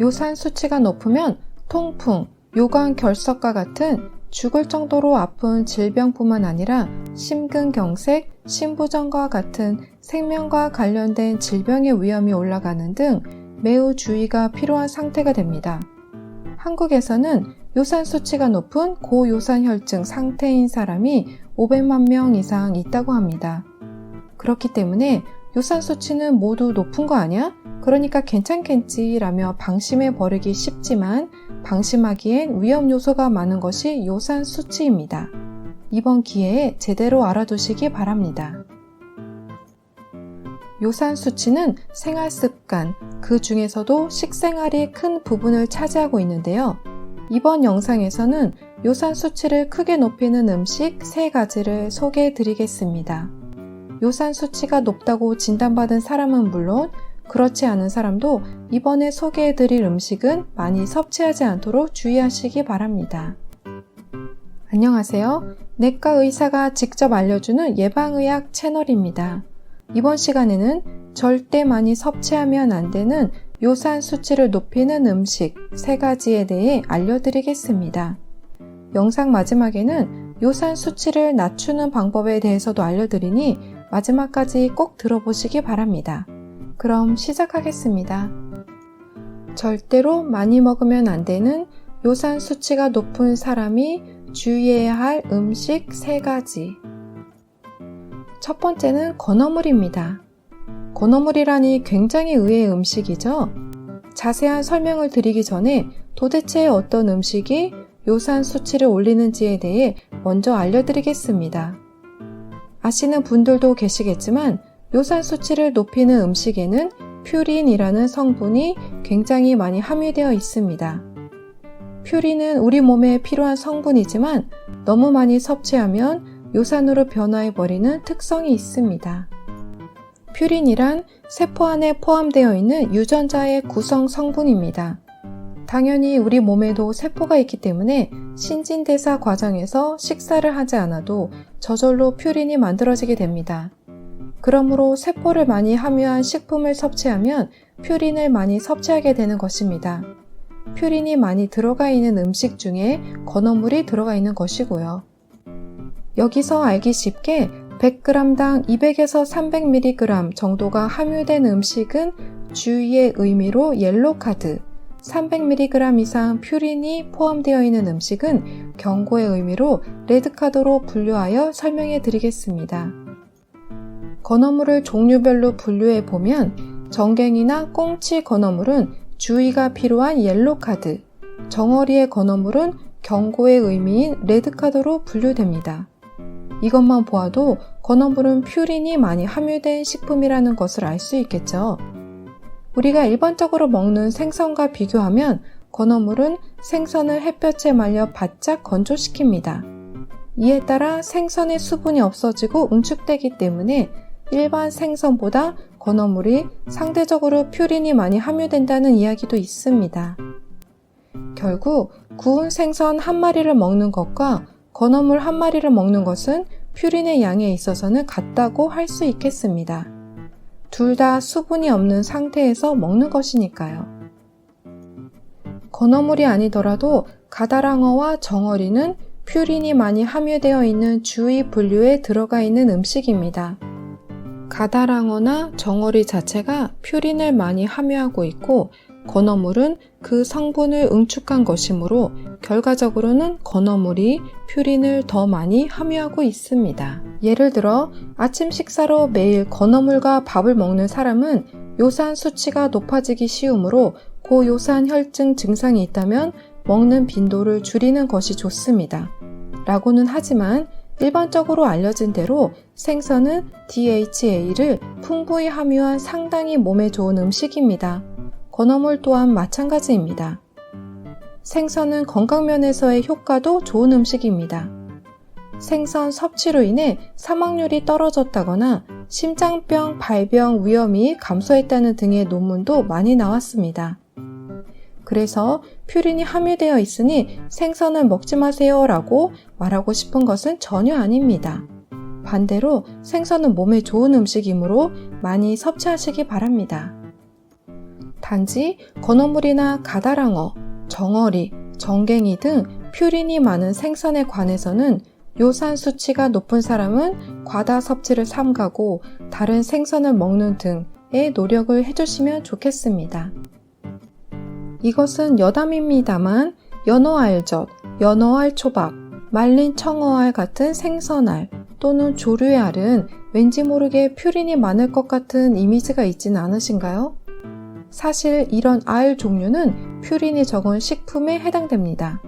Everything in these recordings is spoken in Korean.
요산 수치가 높으면 통풍, 요관 결석과 같은 죽을 정도로 아픈 질병뿐만 아니라 심근경색, 심부전과 같은 생명과 관련된 질병의 위험이 올라가는 등 매우 주의가 필요한 상태가 됩니다. 한국에서는 요산 수치가 높은 고요산혈증 상태인 사람이 500만 명 이상 있다고 합니다. 그렇기 때문에 요산 수치는 모두 높은 거 아니야? 그러니까 괜찮겠지라며 방심해 버리기 쉽지만 방심하기엔 위험 요소가 많은 것이 요산 수치입니다. 이번 기회에 제대로 알아두시기 바랍니다. 요산 수치는 생활 습관, 그 중에서도 식생활이 큰 부분을 차지하고 있는데요. 이번 영상에서는 요산 수치를 크게 높이는 음식 3가지를 소개해 드리겠습니다. 요산 수치가 높다고 진단받은 사람은 물론 그렇지 않은 사람도 이번에 소개해 드릴 음식은 많이 섭취하지 않도록 주의하시기 바랍니다. 안녕하세요. 내과 의사가 직접 알려주는 예방의학 채널입니다. 이번 시간에는 절대 많이 섭취하면 안 되는 요산 수치를 높이는 음식 3가지에 대해 알려드리겠습니다. 영상 마지막에는 요산 수치를 낮추는 방법에 대해서도 알려드리니 마지막까지 꼭 들어보시기 바랍니다. 그럼 시작하겠습니다. 절대로 많이 먹으면 안 되는 요산 수치가 높은 사람이 주의해야 할 음식 3가지. 첫 번째는 건어물입니다. 건어물이라니 굉장히 의외의 음식이죠? 자세한 설명을 드리기 전에 도대체 어떤 음식이 요산 수치를 올리는지에 대해 먼저 알려드리겠습니다. 아시는 분들도 계시겠지만 요산 수치를 높이는 음식에는 퓨린이라는 성분이 굉장히 많이 함유되어 있습니다. 퓨린은 우리 몸에 필요한 성분이지만 너무 많이 섭취하면 요산으로 변화해버리는 특성이 있습니다. 퓨린이란 세포 안에 포함되어 있는 유전자의 구성 성분입니다. 당연히 우리 몸에도 세포가 있기 때문에 신진대사 과정에서 식사를 하지 않아도 저절로 퓨린이 만들어지게 됩니다. 그러므로 세포를 많이 함유한 식품을 섭취하면 퓨린을 많이 섭취하게 되는 것입니다. 퓨린이 많이 들어가 있는 음식 중에 건어물이 들어가 있는 것이고요. 여기서 알기 쉽게 100g당 200에서 300mg 정도가 함유된 음식은 주의의 의미로 옐로 카드, 300mg 이상 퓨린이 포함되어 있는 음식은 경고의 의미로 레드 카드로 분류하여 설명해 드리겠습니다. 건어물을 종류별로 분류해 보면 정갱이나 꽁치 건어물은 주의가 필요한 옐로 카드, 정어리의 건어물은 경고의 의미인 레드 카드로 분류됩니다. 이것만 보아도 건어물은 퓨린이 많이 함유된 식품이라는 것을 알 수 있겠죠. 우리가 일반적으로 먹는 생선과 비교하면 건어물은 생선을 햇볕에 말려 바짝 건조시킵니다. 이에 따라 생선의 수분이 없어지고 응축되기 때문에 일반 생선보다 건어물이 상대적으로 퓨린이 많이 함유된다는 이야기도 있습니다. 결국 구운 생선 한 마리를 먹는 것과 건어물 한 마리를 먹는 것은 퓨린의 양에 있어서는 같다고 할 수 있겠습니다. 둘 다 수분이 없는 상태에서 먹는 것이니까요. 건어물이 아니더라도 가다랑어와 정어리는 퓨린이 많이 함유되어 있는 주의 분류에 들어가 있는 음식입니다. 가다랑어나 정어리 자체가 퓨린을 많이 함유하고 있고 건어물은 그 성분을 응축한 것이므로 결과적으로는 건어물이 퓨린을 더 많이 함유하고 있습니다. 예를 들어 아침 식사로 매일 건어물과 밥을 먹는 사람은 요산 수치가 높아지기 쉬우므로 고요산 혈증 증상이 있다면 먹는 빈도를 줄이는 것이 좋습니다. 라고는 하지만 일반적으로 알려진 대로 생선은 DHA를 풍부히 함유한 상당히 몸에 좋은 음식입니다. 건어물 또한 마찬가지입니다. 생선은 건강면에서의 효과도 좋은 음식입니다. 생선 섭취로 인해 사망률이 떨어졌다거나 심장병 발병 위험이 감소했다는 등의 논문도 많이 나왔습니다. 그래서 퓨린이 함유되어 있으니 생선을 먹지 마세요 라고 말하고 싶은 것은 전혀 아닙니다. 반대로 생선은 몸에 좋은 음식이므로 많이 섭취하시기 바랍니다. 단지 건어물이나 가다랑어, 정어리, 정갱이 등 퓨린이 많은 생선에 관해서는 요산 수치가 높은 사람은 과다 섭취를 삼가고 다른 생선을 먹는 등의 노력을 해주시면 좋겠습니다. 이것은 여담입니다만 연어알젓, 연어알 초밥, 말린 청어알 같은 생선알 또는 조류의 알은 왠지 모르게 퓨린이 많을 것 같은 이미지가 있지는 않으신가요? 사실 이런 알 종류는 퓨린이 적은 식품에 해당됩니다.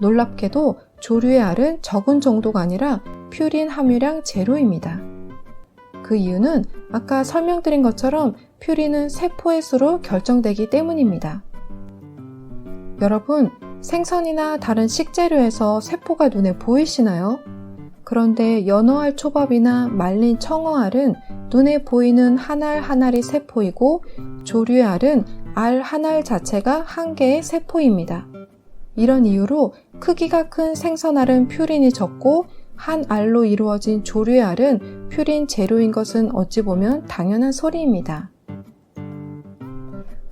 놀랍게도 조류의 알은 적은 정도가 아니라 퓨린 함유량 제로입니다. 그 이유는 아까 설명드린 것처럼 퓨린은 세포의 수로 결정되기 때문입니다. 여러분, 생선이나 다른 식재료에서 세포가 눈에 보이시나요? 그런데 연어알 초밥이나 말린 청어알은 눈에 보이는 한 알 한 알이 세포이고 조류의 알은 알 한 알 자체가 한 개의 세포입니다. 이런 이유로 크기가 큰 생선알은 퓨린이 적고 한 알로 이루어진 조류의 알은 퓨린 제로인 것은 어찌 보면 당연한 소리입니다.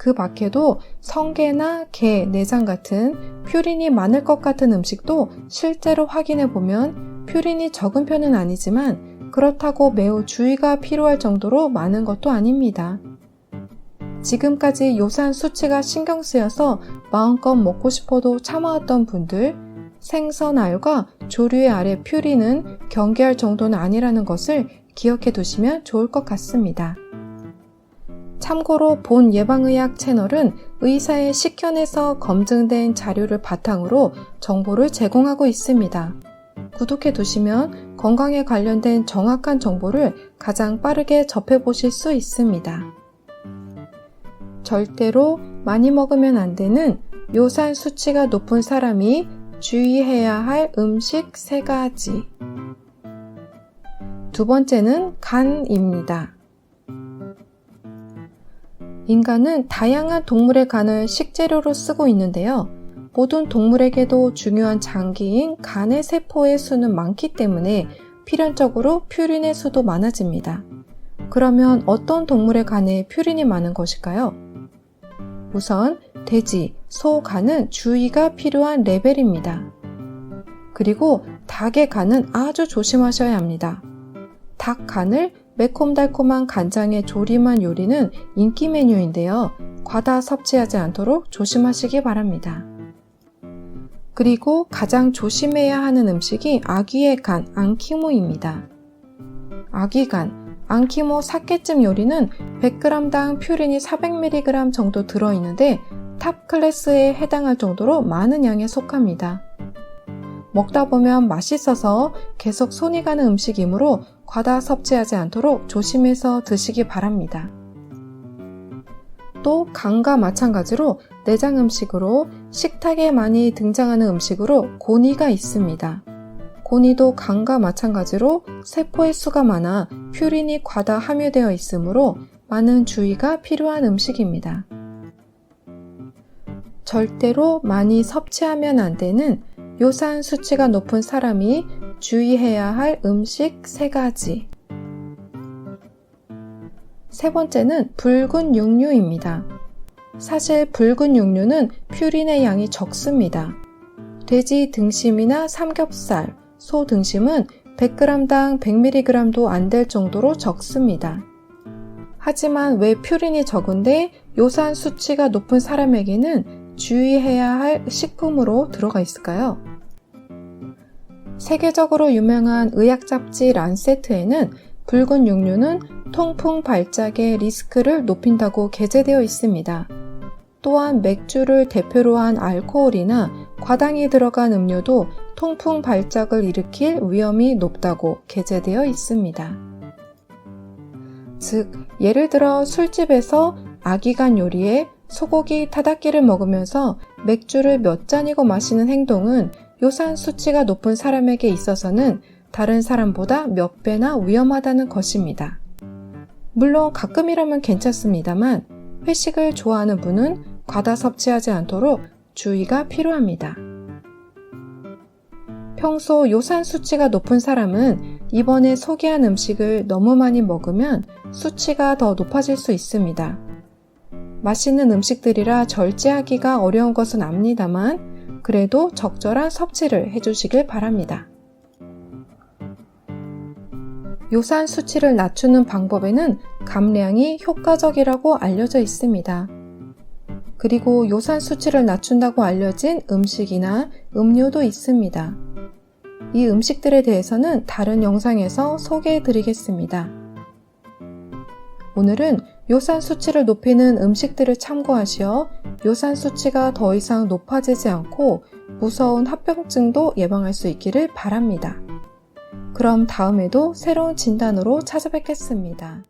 그 밖에도 성게나 게, 내장 같은 퓨린이 많을 것 같은 음식도 실제로 확인해 보면 퓨린이 적은 편은 아니지만 그렇다고 매우 주의가 필요할 정도로 많은 것도 아닙니다. 지금까지 요산 수치가 신경 쓰여서 마음껏 먹고 싶어도 참아왔던 분들, 생선 알과 조류의 알의 퓨린은 경계할 정도는 아니라는 것을 기억해 두시면 좋을 것 같습니다. 참고로 본 예방의학 채널은 의사의 식견에서 검증된 자료를 바탕으로 정보를 제공하고 있습니다. 구독해 두시면 건강에 관련된 정확한 정보를 가장 빠르게 접해보실 수 있습니다. 절대로 많이 먹으면 안 되는 요산 수치가 높은 사람이 주의해야 할 음식 3가지. 두 번째는 간입니다. 인간은 다양한 동물의 간을 식재료로 쓰고 있는데요. 모든 동물에게도 중요한 장기인 간의 세포의 수는 많기 때문에 필연적으로 퓨린의 수도 많아집니다. 그러면 어떤 동물의 간에 퓨린이 많은 것일까요? 우선 돼지, 소 간은 주의가 필요한 레벨입니다. 그리고 닭의 간은 아주 조심하셔야 합니다. 닭 간을 매콤달콤한 간장에 조림한 요리는 인기 메뉴인데요. 과다 섭취하지 않도록 조심하시기 바랍니다. 그리고 가장 조심해야 하는 음식이 아기의 간, 앙키모입니다. 아기 간, 앙키모 사케찜 요리는 100g당 퓨린이 400mg 정도 들어있는데 탑 클래스에 해당할 정도로 많은 양에 속합니다. 먹다 보면 맛있어서 계속 손이 가는 음식이므로 과다 섭취하지 않도록 조심해서 드시기 바랍니다. 또 간과 마찬가지로 내장 음식으로 식탁에 많이 등장하는 음식으로 고니가 있습니다. 고니도 간과 마찬가지로 세포의 수가 많아 퓨린이 과다 함유되어 있으므로 많은 주의가 필요한 음식입니다. 절대로 많이 섭취하면 안 되는 요산 수치가 높은 사람이 주의해야 할 음식 3가지. 세 번째는 붉은 육류입니다. 사실 붉은 육류는 퓨린의 양이 적습니다. 돼지 등심이나 삼겹살, 소 등심은 100g당 100mg도 안 될 정도로 적습니다. 하지만 왜 퓨린이 적은데 요산 수치가 높은 사람에게는 주의해야 할 식품으로 들어가 있을까요? 세계적으로 유명한 의학 잡지 란세트에는 붉은 육류는 통풍 발작의 리스크를 높인다고 게재되어 있습니다. 또한 맥주를 대표로 한 알코올이나 과당이 들어간 음료도 통풍 발작을 일으킬 위험이 높다고 게재되어 있습니다. 즉, 예를 들어 술집에서 아기간 요리에 소고기 타닥기를 먹으면서 맥주를 몇 잔이고 마시는 행동은 요산 수치가 높은 사람에게 있어서는 다른 사람보다 몇 배나 위험하다는 것입니다. 물론 가끔이라면 괜찮습니다만 회식을 좋아하는 분은 과다 섭취하지 않도록 주의가 필요합니다. 평소 요산 수치가 높은 사람은 이번에 소개한 음식을 너무 많이 먹으면 수치가 더 높아질 수 있습니다. 맛있는 음식들이라 절제하기가 어려운 것은 압니다만 그래도 적절한 섭취를 해주시길 바랍니다. 요산 수치를 낮추는 방법에는 감량이 효과적이라고 알려져 있습니다. 그리고 요산 수치를 낮춘다고 알려진 음식이나 음료도 있습니다. 이 음식들에 대해서는 다른 영상에서 소개해 드리겠습니다. 오늘은 요산 수치를 높이는 음식들을 참고하시어 요산 수치가 더 이상 높아지지 않고 무서운 합병증도 예방할 수 있기를 바랍니다. 그럼 다음에도 새로운 진단으로 찾아뵙겠습니다.